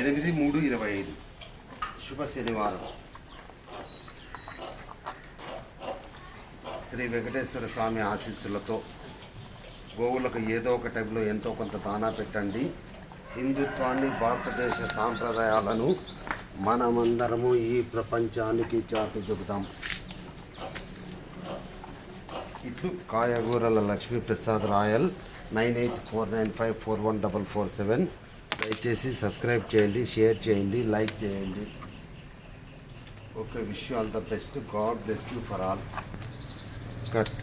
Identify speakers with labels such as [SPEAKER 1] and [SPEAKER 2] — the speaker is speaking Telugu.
[SPEAKER 1] ఎనిమిది మూడు ఇరవై ఐదు. శుభ శనివారం. శ్రీ వెంకటేశ్వర స్వామి ఆశీస్సులతో గోవులకు ఏదో ఒక టైంలో ఎంతో కొంత దానా పెట్టండి. హిందుత్వాన్ని భారతదేశ సాంప్రదాయాలను మనమందరము ఈ ప్రపంచానికి చాటు చెబుతాం. ఇట్లు కాయగూరల Lakshmi Prasad Rayal nine eight four nine five four one double four seven. దయచేసి సబ్స్క్రైబ్ చేయండి షేర్ చేయండి లైక్ చేయండి okay wish all the best God bless you for all cut